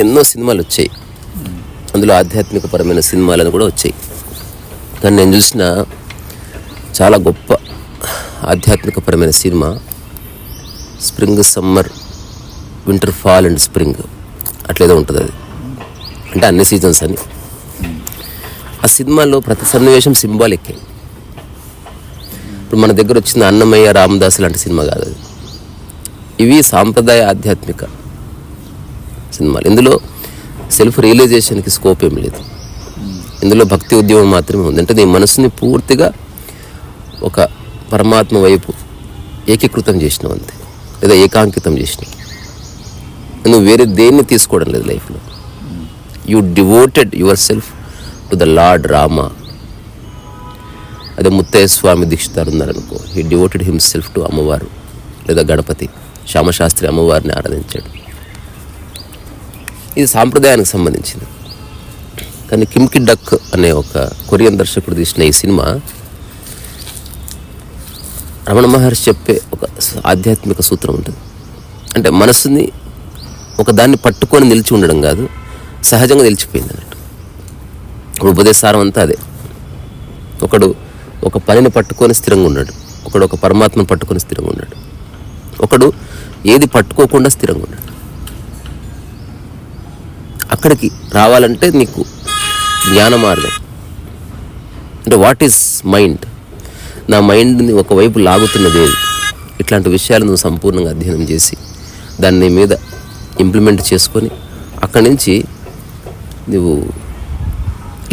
ఎన్నో సినిమాలు వచ్చాయి. అందులో ఆధ్యాత్మికపరమైన సినిమాలను కూడా వచ్చాయి. కానీ నేను చూసిన చాలా గొప్ప ఆధ్యాత్మికపరమైన cinema spring summer winter fall and spring. అట్లేదో ఉంటుంది అది. అంటే అన్ని సీజన్స్ అని ఆ సినిమాలో ప్రతి సన్నివేశం సింబాలిక్కే ఇప్పుడు మన దగ్గర వచ్చిన అన్నమయ్య రామదాస్ లాంటి సినిమా కాదు అది. ఇవి సాంప్రదాయ ఆధ్యాత్మిక. సినిమాలు. ఇందులో సెల్ఫ్ రియలైజేషన్కి స్కోప్ ఏం లేదు. ఇందులో భక్తి ఉద్యమం మాత్రమే ఉంది. అంటే నీ మనసుని పూర్తిగా ఒక పరమాత్మ వైపు ఏకీకృతం చేసినావు అంతే. లేదా ఏకాంకితం చేసినావు. నువ్వు వేరే దేన్ని తీసుకోవడం లేదు లైఫ్లో. You devoted yourself to the lord Rama. అదే ముత్తయ్య స్వామి దీక్షితారు ఉన్నారనుకో హీ డివోటెడ్ హిమ్సెల్ఫ్ టు అమ్మవారు లేదా గణపతి. శ్యామశాస్త్రి అమ్మవారిని ఆరాధించాడు. ఇది సాంప్రదాయానికి సంబంధించింది. కానీ కిమ్కి డక్ అనే ఒక కొరియన్ దర్శకుడు తీసిన ఈ సినిమా రమణ మహర్షి చెప్పే ఒక ఆధ్యాత్మిక సూత్రం ఉంటుంది. అంటే మనసుని ఒక దాన్ని పట్టుకొని నిలిచి ఉండడం కాదు సహజంగా నిలిచిపోయింది అన్నట్టు. ఇప్పుడు ఉపదేశారం అంతా అదే. ఒకడు ఒక పనిని పట్టుకొని స్థిరంగా ఉన్నాడు. ఒకడు ఒక పరమాత్మను పట్టుకొని స్థిరంగా ఉన్నాడు. ఒకడు ఏది పట్టుకోకుండా స్థిరంగా ఉన్నాడు. అక్కడికి రావాలంటే నీకు జ్ఞాన మార్గం. అంటే వాట్ ఈస్ మైండ్ నా మైండ్ని ఒకవైపు లాగుతున్నది. ఏది ఇట్లాంటి విషయాలు నువ్వు సంపూర్ణంగా అధ్యయనం చేసి దాన్ని మీద ఇంప్లిమెంట్ చేసుకొని అక్కడి నుంచి నువ్వు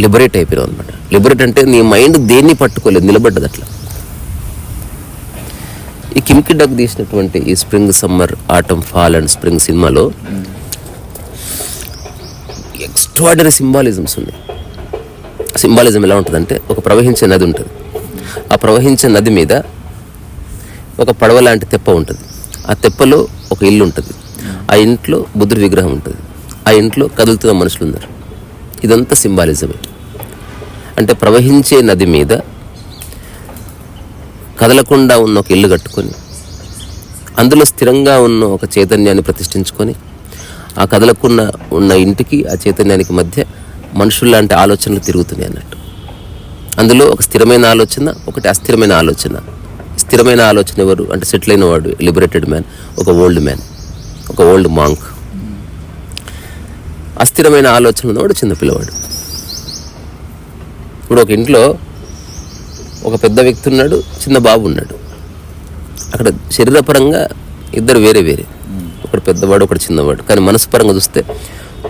లిబరేట్ అయిపోయావు అనమాట లిబరేట్ అంటే నీ మైండ్ దేన్ని పట్టుకోలేదు నిలబడ్డది అట్లా. ఈ కిమ్కి డగ్ తీసినటువంటి ఈ spring summer autumn fall and spring సినిమాలో ఎక్స్ట్రాడనరీ సింబాలిజమ్స్ ఉన్నాయి. సింబాలిజం ఎలా ఉంటుందంటే ఒక ప్రవహించే నది ఉంటుంది. ఆ ప్రవహించే నది మీద ఒక పడవ లాంటి తెప్ప ఉంటుంది. ఆ తెప్పలో ఒక ఇల్లు ఉంటుంది. ఆ ఇంట్లో బుద్ధుడి విగ్రహం ఉంటుంది. ఆ ఇంట్లో కదులుతున్న మనుషులు ఉన్నారు. ఇదంతా సింబాలిజమే. అంటే ప్రవహించే నది మీద కదలకుండా ఉన్న ఒక ఇల్లు కట్టుకొని అందులో స్థిరంగా ఉన్న ఒక చైతన్యాన్ని ప్రతిష్ఠించుకొని ఆ కదలకున్న ఉన్న ఇంటికి ఆ చైతన్యానికి మధ్య మనుషుల్లాంటి ఆలోచనలు తిరుగుతున్నాయి అన్నట్టు. అందులో ఒక స్థిరమైన ఆలోచన ఒకటి అస్థిరమైన ఆలోచన. స్థిరమైన ఆలోచన ఎవరు? అంటే సెటిల్ అయిన వాడు లిబరేటెడ్ మ్యాన్ ఒక ఓల్డ్ మ్యాన్ ఒక ఓల్డ్ మాంక్ అస్థిరమైన ఆలోచన ఉన్నవాడు చిన్న పిల్లవాడు. ఇప్పుడు ఒక ఇంట్లో ఒక పెద్ద వ్యక్తి ఉన్నాడు చిన్న బాబు ఉన్నాడు. అక్కడ శరీరపరంగా ఇద్దరు వేరే వేరే. ఒకడు పెద్దవాడు ఒకడు చిన్నవాడు. కానీ మనసు పరంగా చూస్తే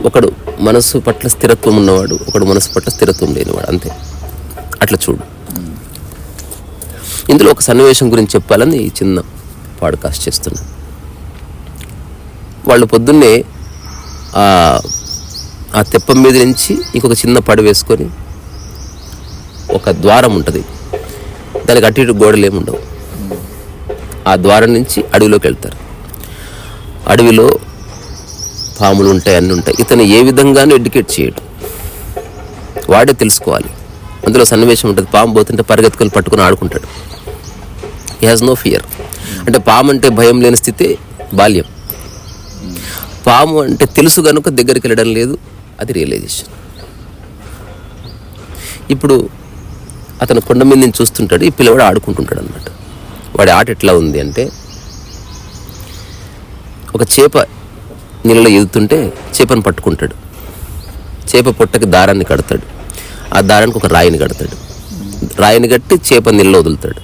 ఒకడు మనసు పట్ల స్థిరత్వం ఉన్నవాడు ఒకడు మనసు పట్ల స్థిరత్వం లేనివాడు. అంతే. అట్లా చూడు. ఇందులో ఒక సన్నివేశం గురించి చెప్పాలని ఈ చిన్న పాడ్కాస్ట్ చేస్తున్నా. వాళ్ళు పొద్దున్నే ఆ ఆ తెప్ప మీద నుంచి ఇంకొక చిన్న పడ వేసుకొని ఒక ద్వారం ఉంటుంది. దానికి అటు ఇటు గోడలు ఉండవు ఆ ద్వారం నుంచి అడవిలోకి వెళ్తారు. అడవిలో పాములు ఉంటాయి అన్నీ ఉంటాయి ఇతను ఏ విధంగానూ ఎడ్యుకేట్ చేయడు. వాడే తెలుసుకోవాలి. అందులో సన్నివేశం ఉంటుంది. పాము పోతుంటే పరిగెత్తుకొని పట్టుకుని ఆడుకుంటాడు. హీ హాజ్ నో ఫియర్ అంటే పాము అంటే భయం లేని స్థితి బాల్యం. పాము అంటే తెలుసు కనుక దగ్గరికి వెళ్ళడం లేదు అది రియలైజేషన్ ఇప్పుడు అతను కొండ మీద నుంచి చూస్తుంటాడు. ఈ పిల్లవాడు ఆడుకుంటుంటాడు అనమాట వాడి ఆట ఎట్లా ఉంది అంటే ఒక చేప నీళ్ళలో ఎదుగుతుంటే చేపను పట్టుకుంటాడు. చేప పొట్టకి దారాన్ని కడతాడు. ఆ దారానికి ఒక రాయిని కడతాడు. రాయిని కట్టి చేప నీళ్ళలో వదులుతాడు.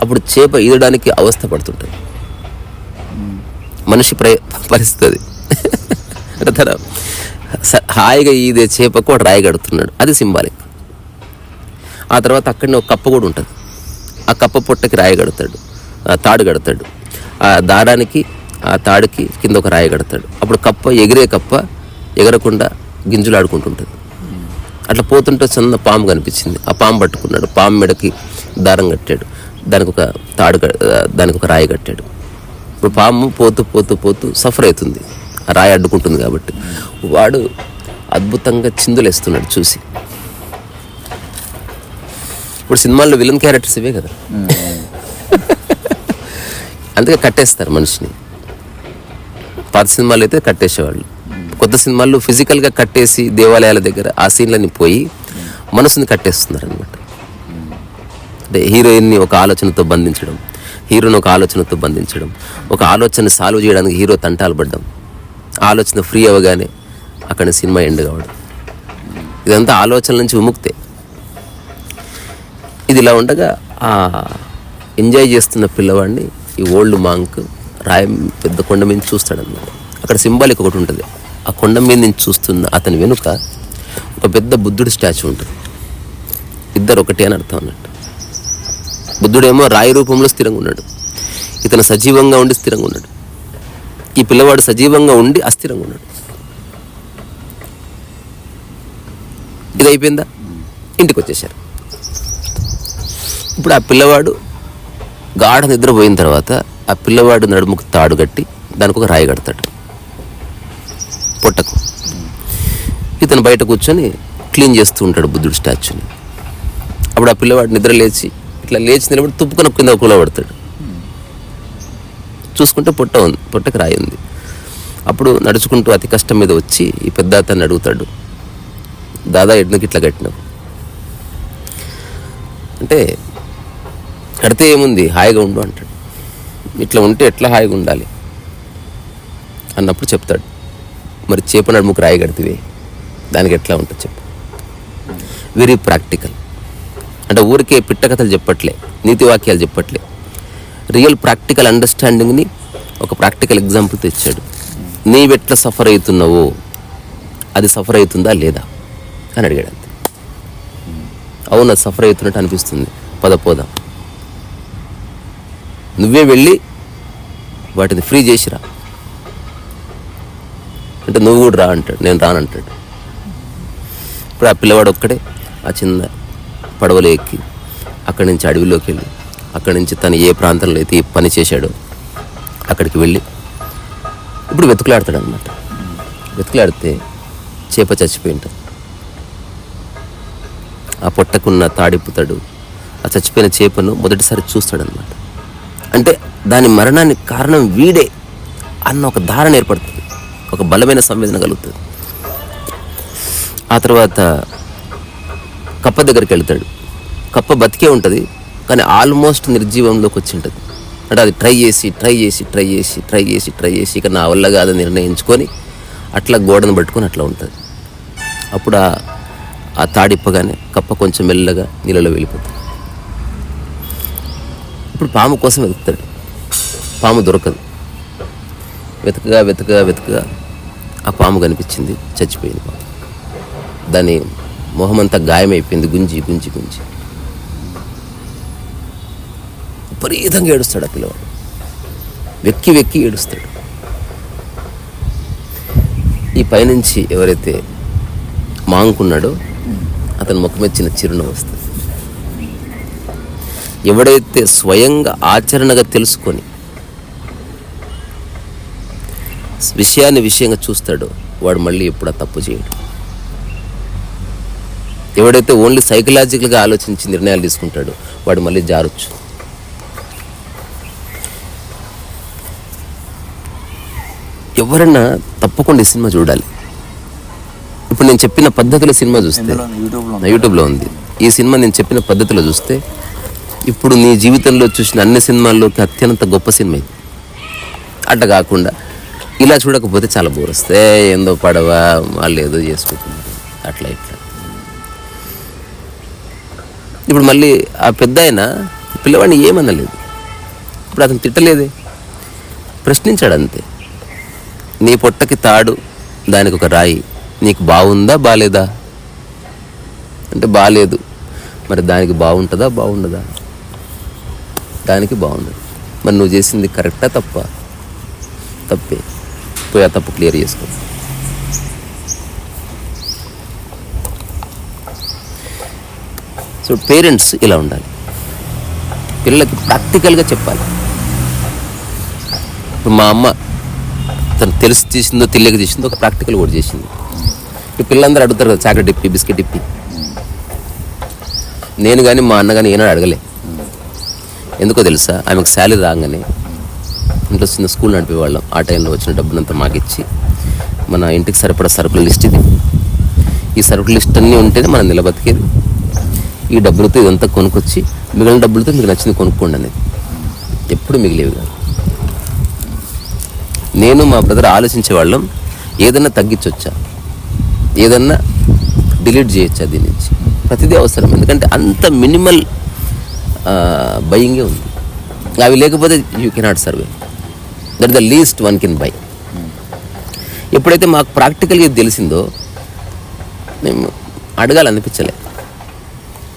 అప్పుడు చేప ఈదడానికి అవస్థ పడుతుంటుంది. మనిషి ప్రయ పరిస్థితి అంటే తన హాయిగా ఈదే చేపకు వాడు రాయి కడుతున్నాడు. అది సింబాలిక్. ఆ తర్వాత అక్కడనే ఒక కప్ప కూడా ఉంటుంది. ఆ కప్ప పొట్టకి రాయి కడతాడు. తాడు కడతాడు. ఆ దారానికి ఆ తాడుకి కింద ఒక రాయి కడతాడు. అప్పుడు కప్ప ఎగిరే కప్ప ఎగరకుండా గింజలు ఆడుకుంటుంటుంది. అట్లా పోతుంటే చిన్న పాము కనిపించింది. ఆ పాము పట్టుకున్నాడు. పాము మెడకి దారం కట్టాడు. దానికి ఒక తాడు దానికి ఒక రాయి కట్టాడు. ఇప్పుడు పాము పోతూ పోతూ పోతూ సఫర్ అవుతుంది. ఆ రాయి అడ్డుకుంటుంది కాబట్టి. వాడు అద్భుతంగా చిందులేస్తున్నాడు చూసి. ఇప్పుడు సినిమాల్లో విలన్ క్యారెక్టర్స్ ఇవే కదా. అందుకే కట్టేస్తారు మనిషిని. పాత సినిమాలు అయితే కట్టేసేవాళ్ళు. కొత్త సినిమాల్లో ఫిజికల్గా కట్టేసి దేవాలయాల దగ్గర ఆ సీన్లని పోయి మనసుని కట్టేస్తున్నారు అనమాట అంటే హీరోయిన్ని ఒక ఆలోచనతో బంధించడం హీరోని ఒక ఆలోచనతో బంధించడం ఒక ఆలోచన సాల్వ్ చేయడానికి హీరో తంటాలు పడ్డం ఆలోచన ఫ్రీ అవ్వగానే అక్కడ సినిమా ఎండ్ కావడం. ఇదంతా ఆలోచన నుంచి విముక్తే. ఇది ఇలా ఉండగా ఆ ఎంజాయ్ చేస్తున్న పిల్లవాడిని ఈ ఓల్డ్ మాంక్ రాయ పెద్ద కొండ మీద చూస్తాడన్నమాట. అక్కడ సింబాలిక్ ఒకటి ఉంటుంది. ఆ కొండ మీద నుంచి చూస్తున్న అతని వెనుక ఒక పెద్ద బుద్ధుడి స్టాచ్యూ ఉంటుంది. ఇద్దరు ఒకటే అని అర్థం అన్నట్టు. బుద్ధుడేమో రాయి రూపంలో స్థిరంగా ఉన్నాడు. ఇతను సజీవంగా ఉండి స్థిరంగా ఉన్నాడు. ఈ పిల్లవాడు సజీవంగా ఉండి అస్థిరంగా ఉన్నాడు. ఇది అయిపోయిందా? ఇంటికి వచ్చేసారు ఇప్పుడు ఆ పిల్లవాడు గాఢ నిద్రపోయిన తర్వాత ఆ పిల్లవాడు నడుముకు తాడు కట్టి దానికి ఒక రాయి కడతాడు. పొట్టకు. ఇతను బయట కూర్చొని క్లీన్ చేస్తూ ఉంటాడు బుద్ధుడు స్టాచ్యూని. అప్పుడు ఆ పిల్లవాడు నిద్ర లేచి ఇట్లా లేచి నిలబడి తుప్పుకొని కింద కూలబడతాడు. చూసుకుంటే పొట్ట ఉంది పొట్టకు రాయి ఉంది. అప్పుడు నడుచుకుంటూ అతి కష్టం మీద వచ్చి ఈ పెద్ద అతన్ని అడుగుతాడు దాదా ఎడ్నకి ఇట్లా కట్టినావు? అంటే కడితే ఏముంది? హాయిగా ఉండు అంటాడు. ఇట్లా ఉంటే ఎట్లా హాయిగా ఉండాలి? అన్నప్పుడు చెప్తాడు. మరి చేప నడుముకు రాయి కడితే దానికి ఎట్లా ఉంటుంది చెప్పు. వెరీ ప్రాక్టికల్ అంటే ఊరికే పిట్ట కథలు చెప్పట్లే నీతి వాక్యాలు చెప్పట్లే. రియల్ ప్రాక్టికల్ అండర్స్టాండింగ్ని ఒక ప్రాక్టికల్ ఎగ్జాంపుల్ తెచ్చాడు. నీవెట్లా సఫర్ అవుతున్నావో అది సఫర్ అవుతుందా లేదా అని అడిగాడు అంతే. అవును సఫర్ అవుతున్నట్టు అనిపిస్తుంది. పద పోదాం. నువ్వే వెళ్ళి వాటిని ఫ్రీ చేసిరా. అంటే నువ్వు కూడా రా అంటాడు నేను రానంటాడు ఇప్పుడు ఆ పిల్లవాడు ఒక్కడే ఆ చిన్న పడవలో ఎక్కి అక్కడి నుంచి అడవిలోకి వెళ్ళి అక్కడి నుంచి తను ఏ ప్రాంతంలో అయితే పని చేశాడో అక్కడికి వెళ్ళి ఇప్పుడు వెతుకులాడతాడు అనమాట వెతుకులాడితే చేప చచ్చిపోయి ఉంటుంది ఆ పొట్టకున్న తాడిప్పుతాడు ఆ చచ్చిపోయిన చేపను మొదటిసారి చూస్తాడనమాట అంటే దాని మరణానికి కారణం వీడే అన్న ఒక ధారణ ఏర్పడుతుంది. ఒక బలమైన సంవేదన కలుగుతుంది. ఆ తర్వాత కప్ప దగ్గరికి వెళ్తాడు. కప్ప బతికే ఉంటుంది కానీ ఆల్మోస్ట్ నిర్జీవంలోకి వచ్చి ఉంటుంది. అంటే అది ట్రై చేసి ట్రై చేసి ట్రై చేసి ట్రై చేసి ట్రై చేసి ఇక నా వల్ల కాదని నిర్ణయించుకొని అట్లా గోడను పట్టుకొని అట్లా ఉంటుంది. అప్పుడు ఆ ఆ తాడిప్పగానే కప్ప కొంచెం మెల్లగా నీళ్ళలో వెళ్ళిపోతుంది. ఇప్పుడు పాము కోసం వెతుకుతాడు. పాము దొరకదు. వెతకగా వెతకగా వెతకగా ఆ పాము కనిపించింది చచ్చిపోయింది పాము. దాని మొహమంతా గాయమైపోయింది గుంజి గుంజి గుంజి. విపరీతంగా ఏడుస్తాడు ఆ పిల్లవాడు. వెక్కి వెక్కి ఏడుస్తాడు. ఈ పైనుంచి ఎవరైతే మాంకున్నాడో అతని ముఖం మీద చిన్న చిరునవ్వు వస్తుంది. ఎవడైతే స్వయంగా ఆచరణగా తెలుసుకొని విషయాన్ని విషయంగా చూస్తాడో వాడు మళ్ళీ ఎప్పుడు తప్పు చేయడు. ఎవడైతే ఓన్లీ సైకలాజికల్గా ఆలోచించి నిర్ణయాలు తీసుకుంటాడో వాడు మళ్ళీ జారొచ్చు. ఎవరన్నా తప్పకుండా ఈ సినిమా చూడాలి. ఇప్పుడు నేను చెప్పిన పద్ధతిలో సినిమా చూస్తే యూట్యూబ్లో ఉంది. ఈ సినిమా నేను చెప్పిన పద్ధతిలో చూస్తే ఇప్పుడు నీ జీవితంలో చూసిన అన్ని సినిమాల్లోకి అత్యంత గొప్ప సినిమా ఇది. అట్ట కాకుండా ఇలా చూడకపోతే చాలా బోర్ వస్తే ఏందో పడవ వాళ్ళు ఏదో చేసుకుంటున్నారు. అట్లా ఇట్లా. ఇప్పుడు మళ్ళీ ఆ పెద్ద ఆయన పిల్లవాడిని ఏమనలేదు. ఇప్పుడు అతను తిట్టలేదే. ప్రశ్నించాడు అంతే. నీ పొట్టకి తాడు దానికి ఒక రాయి. నీకు బాగుందా బాలేదా? అంటే బాలేదు. మరి దానికి బాగుంటుందా బాగుండదా దానికి బాగుండదు. మరి నువ్వు చేసింది కరెక్టా తప్ప? తప్పే. పోయి ఆ తప్పు క్లియర్ చేసుకో. సో పేరెంట్స్ ఇలా ఉండాలి. పిల్లలకి ప్రాక్టికల్గా చెప్పాలి. ఇప్పుడు మా అమ్మ తను తెలిసి చేసిందో తెలియక చేసిందో ఒక ప్రాక్టికల్ కూడా చేసింది. ఇప్పుడు పిల్లలందరూ అడుగుతారు కదా చాక్లెట్ ఇప్పి బిస్కెట్ ఇప్పి. నేను కానీ మా అన్న కానీ ఏనాడు అడగలేదు ఎందుకో తెలుసా? ఆమెకు శాలరీ రాగానే ఇంట్లో చిన్న స్కూల్ నడిపేవాళ్ళం. ఆ టైంలో వచ్చిన డబ్బునంతా మాకిచ్చి మన ఇంటికి సరిపడా సరుకుల లిస్ట్ ఇది. ఈ సరుకుల లిస్ట్ అన్నీ ఉంటేనే మనం నిలబతికేది. ఈ డబ్బులతో ఇదంతా కొనుక్కొచ్చి మిగిలిన డబ్బులతో మీకు నచ్చింది కొనుక్కోండి అనేది. ఎప్పుడు మిగిలేవి కాదు. నేను మా బ్రదర్ ఆలోచించే వాళ్ళం ఏదన్నా తగ్గించవచ్చా ఏదన్నా డిలీట్ చేయొచ్చా దీని నుంచి? ప్రతిదీ అవసరం. ఎందుకంటే అంత మినిమల్ బయింగే ఉంది అవి లేకపోతే you cannot survey that the least one can buy ఎప్పుడైతే మాకు ప్రాక్టికల్గా తెలిసిందో మేము అడగాలనిపించలే.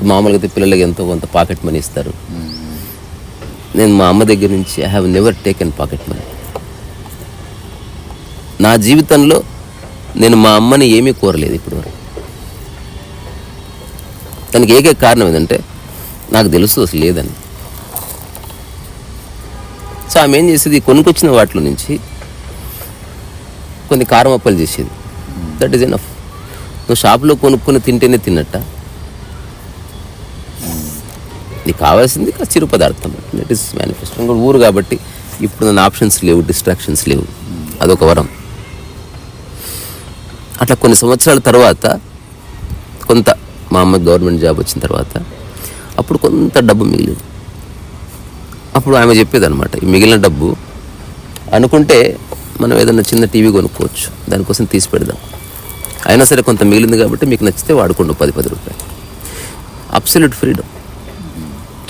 మామూలుగా అయితే పిల్లలకి ఎంతో కొంత పాకెట్ మనీ ఇస్తారు. నేను మా అమ్మ దగ్గర నుంచి I have never taken pocket money నా జీవితంలో నేను మా అమ్మని ఏమీ కోరలేదు ఇప్పుడు వరకు దానికి ఏకైక కారణం ఏంటంటే నాకు తెలుసు అసలు లేదని. సో ఆమె ఏం చేసేది? కొనుక్కొచ్చిన వాటిలో నుంచి కొన్ని కారం అప్పలు చేసేది. దట్ ఈస్ ఎనఫ్ నువ్వు షాప్లో కొనుక్కొని తింటేనే తిన్నట్ట. నీకు కావాల్సింది చిరు పదార్థం. దట్ ఈస్ మేనిఫెస్టో ఇంకోటి ఊరు కాబట్టి ఇప్పుడు నన్ను ఆప్షన్స్ లేవు డిస్ట్రాక్షన్స్ లేవు. అదొక వరం. అట్లా కొన్ని సంవత్సరాల తర్వాత కొంత మా అమ్మ గవర్నమెంట్ జాబ్ వచ్చిన తర్వాత అప్పుడు కొంత డబ్బు మిగిలింది. అప్పుడు ఆమె చెప్పేది అనమాట ఈ మిగిలిన డబ్బు అనుకుంటే మనం ఏదైనా చిన్న టీవీ కొనుక్కోవచ్చు దానికోసం తీసి పెడదాం. అయినా సరే కొంత మిగిలింది కాబట్టి మీకు నచ్చితే వాడుకోండి పది పది రూపాయలు. అబ్సల్యూట్ ఫ్రీడమ్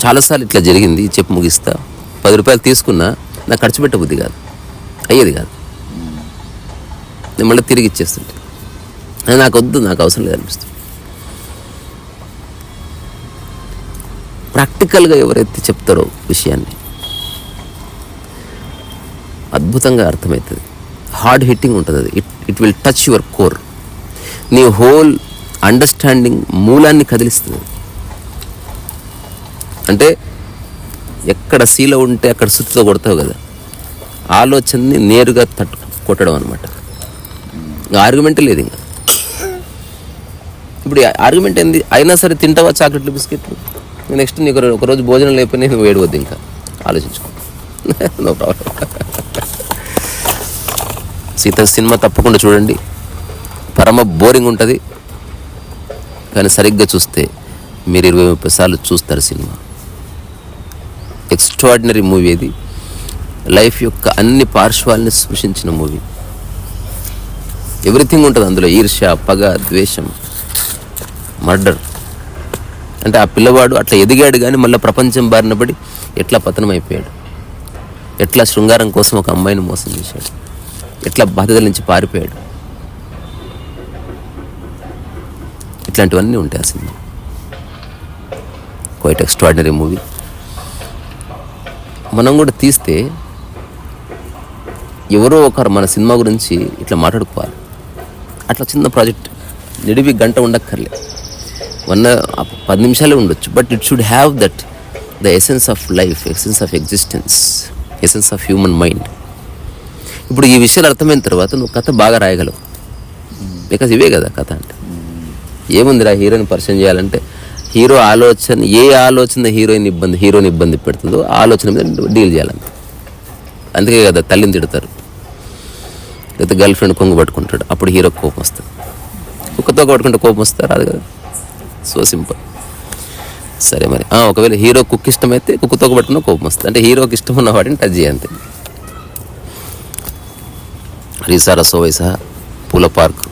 చాలాసార్లు ఇట్లా జరిగింది చెప్పు ముగిస్తా. పది రూపాయలు తీసుకున్నా నాకు ఖర్చు పెట్టబుద్ది కాదు. అయ్యేది కాదు. నేను మళ్ళీ తిరిగి ఇచ్చేస్తుంటే. అది నాకు వద్దు నాకు అవసరం లేదు అనిపిస్తుంది ప్రాక్టికల్గా ఎవరైతే చెప్తారో విషయాన్ని. అద్భుతంగా అర్థమవుతుంది. హార్డ్ హిట్టింగ్ ఉంటుంది అది it it will touch your core. నీ హోల్ అండర్స్టాండింగ్ మూలాన్ని కదిలిస్తుంది. అంటే ఎక్కడ శీల ఉంటే అక్కడ సుత్తితో కొడతావు కదా. ఆలోచనని నేరుగా తట్టు కొట్టడం అనమాట ఆర్గ్యుమెంట్ లేదు ఇంకా. ఇప్పుడు ఆర్గ్యుమెంట్ ఏంది? అయినా సరే తింటావా చాక్లెట్లు బిస్కెట్లు? నెక్స్ట్ నీకు ఒకరోజు భోజనం లేకపోయినా నువ్వు ఏడవద్దు ఇంకా. ఆలోచించుకో. నో ప్రాబ్లం సీత సినిమా తప్పకుండా చూడండి. పరమ బోరింగ్ ఉంటుంది. కానీ సరిగ్గా చూస్తే మీరు ఇరవై ముప్పై సార్లు చూస్తారు సినిమా. ఎక్స్ట్రాడినరీ మూవీ ఇది లైఫ్ యొక్క అన్ని పార్శ్వాల్ని స్పృశించిన మూవీ ఎవ్రీథింగ్ ఉంటుంది అందులో. ఈర్ష్య పగ ద్వేషం మర్డర్ అంటే ఆ పిల్లవాడు అట్లా ఎదిగాడు కానీ మళ్ళీ ప్రపంచం బారిన పడి ఎట్లా పతనం అయిపోయాడు ఎట్లా శృంగారం కోసం ఒక అమ్మాయిని మోసం చేశాడు? ఎట్లా బాధ్యతల నుంచి పారిపోయాడు? ఇట్లాంటివన్నీ ఉంటాయి ఆ సినిమా. క్వైట్ ఎక్స్ట్రాడినరీ మూవీ మనం కూడా తీస్తే ఎవరో ఒకరు మన సినిమా గురించి ఇట్లా మాట్లాడుకోవాలి. అట్లా చిన్న ప్రాజెక్ట్. నిడివి గంట ఉండక్కర్లేదు వన్ పది నిమిషాలే ఉండొచ్చు. But it should have that the essence of life essence of existence essence of human mind ఇప్పుడు ఈ విషయాలు అర్థమైన తర్వాత నువ్వు కథ బాగా రాయగలవు. బికాస్ ఇవే కదా కథ అంటే. ఏముందిరా హీరోని పరిచయం చేయాలంటే? హీరో ఆలోచన ఏ ఆలోచన హీరోయిన్ ఇబ్బంది హీరోని ఇబ్బంది పెడుతుందో ఆలోచన మీద డీల్ చేయాలంతే అందుకే కదా తల్లిని తిడతారు. లేకపోతే గర్ల్ ఫ్రెండ్ కొంగు పట్టుకుంటాడు. అప్పుడు హీరో కోపం వస్తుంది. కుక్కతో పట్టుకుంటే కోపం వస్తారు అది కదా. So simple. సరే మరి. ఒకవేళ హీరో కుక్ ఇష్టమైతే కుక్కతో పట్టుకున్న కోపం వస్తుంది. అంటే హీరోకి ఇష్టం ఉన్న వాటిని టచ్ చేయంతే రీసారా సోవైసా పూల పార్క్.